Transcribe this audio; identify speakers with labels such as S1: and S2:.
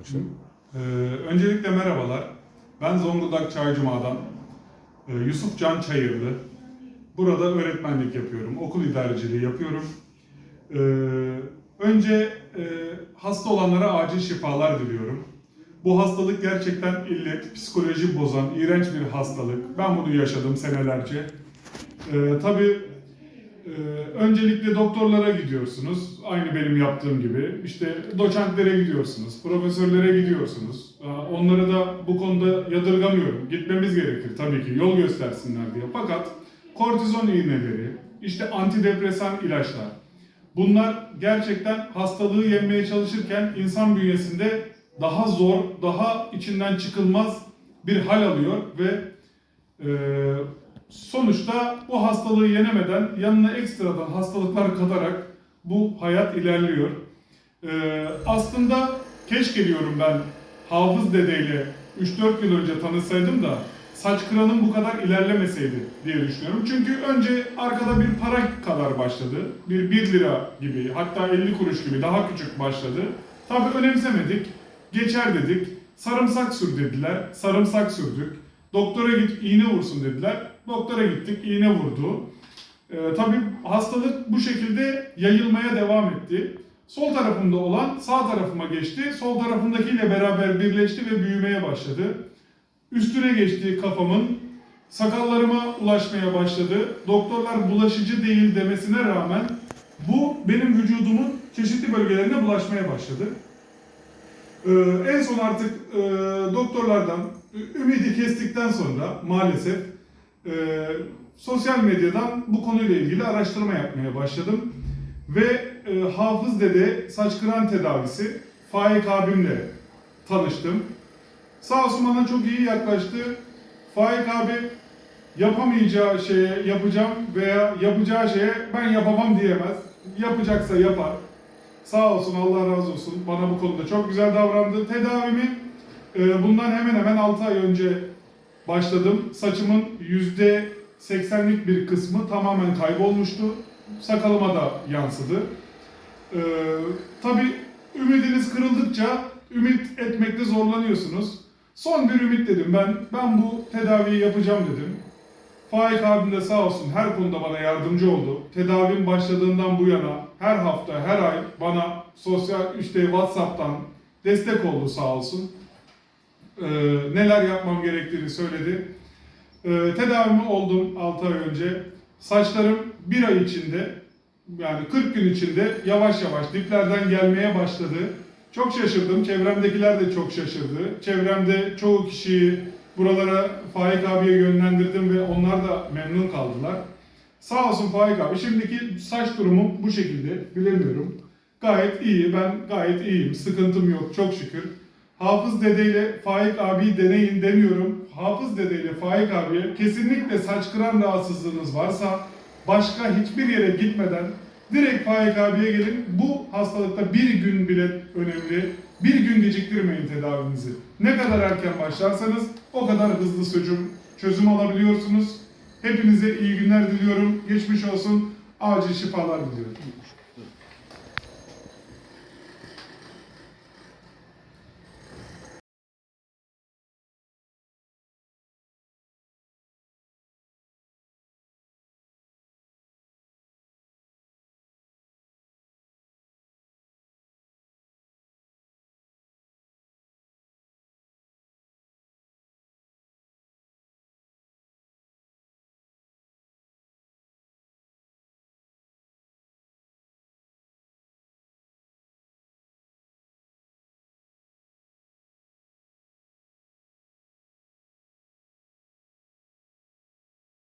S1: Başlayalım.
S2: Ee, öncelikle merhabalar. Ben Zonguldak Çaycuma'dan e, Yusuf Can Çayırlı. Burada öğretmenlik yapıyorum, okul idareciliği yapıyorum. Ee, önce e, hasta olanlara acil şifalar diliyorum. Bu hastalık gerçekten illet, psikoloji bozan, iğrenç bir hastalık. Ben bunu yaşadım senelerce. Ee, tabii ee, öncelikle doktorlara gidiyorsunuz. Aynı benim yaptığım gibi. İşte doçentlere gidiyorsunuz, profesörlere gidiyorsunuz. Onları da bu konuda yadırgamıyorum. Gitmemiz gerekir tabii ki yol göstersinler diye. Fakat kortizon iğneleri, işte antidepresan ilaçlar. Bunlar gerçekten hastalığı yenmeye çalışırken insan bünyesinde daha zor, daha içinden çıkılmaz bir hal alıyor ve e, sonuçta bu hastalığı yenemeden yanına ekstradan hastalıklar katarak bu hayat ilerliyor. Ee, aslında keşke diyorum ben Hafız dedeyle 3-4 yıl önce tanışsaydım da saç kıranım bu kadar ilerlemeseydi diye düşünüyorum. Çünkü önce arkada bir para kadar başladı. Bir 1 lira gibi hatta 50 kuruş gibi daha küçük başladı. Tabii önemsemedik. Geçer dedik. Sarımsak sür dediler. Sarımsak sürdük. Doktora git iğne vursun dediler. Doktora gittik iğne vurdu. Ee, tabii hastalık bu şekilde yayılmaya devam etti. Sol tarafımda olan sağ tarafıma geçti. Sol tarafımdakiyle beraber birleşti ve büyümeye başladı. Üstüne geçti kafamın. Sakallarıma ulaşmaya başladı. Doktorlar bulaşıcı değil demesine rağmen bu benim vücudumun çeşitli bölgelerine bulaşmaya başladı. Ee, en son artık e, doktorlardan ümidi kestikten sonra maalesef e, sosyal medyadan bu konuyla ilgili araştırma yapmaya başladım. Ve e, Hafız Dede saç kıran tedavisi Faik abimle tanıştım. Sağ olsun bana çok iyi yaklaştı. Faik abi yapamayacağı şeye yapacağım veya yapacağı şeye ben yapamam diyemez. Yapacaksa yapar. Sağ olsun Allah razı olsun bana bu konuda çok güzel davrandı. Tedavimi e, bundan hemen hemen 6 ay önce başladım. Saçımın yüzde 80'lik bir kısmı tamamen kaybolmuştu. Sakalıma da yansıdı. Ee, tabii ümidiniz kırıldıkça ümit etmekte zorlanıyorsunuz. Son bir ümit dedim ben. Ben bu tedaviyi yapacağım dedim. Faik abim de sağ olsun her konuda bana yardımcı oldu. Tedavim başladığından bu yana her hafta, her ay bana sosyal işte WhatsApp'tan destek oldu sağ olsun. Ee, neler yapmam gerektiğini söyledi. Ee, tedavimi oldum 6 ay önce. Saçlarım bir ay içinde yani 40 gün içinde yavaş yavaş diplerden gelmeye başladı. Çok şaşırdım. Çevremdekiler de çok şaşırdı. Çevremde çoğu kişiyi buralara Faik abiye yönlendirdim ve onlar da memnun kaldılar. Sağ olsun Faik abi. Şimdiki saç durumum bu şekilde. Bilemiyorum. Gayet iyi. Ben gayet iyiyim. Sıkıntım yok. Çok şükür. Hafız dedeyle Faik abiyi deneyin demiyorum. Hafız dedeyle Faik abiye kesinlikle saç kıran rahatsızlığınız varsa başka hiçbir yere gitmeden direkt Faik abiye gelin. Bu hastalıkta bir gün bile önemli. Bir gün geciktirmeyin tedavinizi. Ne kadar erken başlarsanız o kadar hızlı çözüm, çözüm alabiliyorsunuz. Hepinize iyi günler diliyorum. Geçmiş olsun. Acil şifalar diliyorum.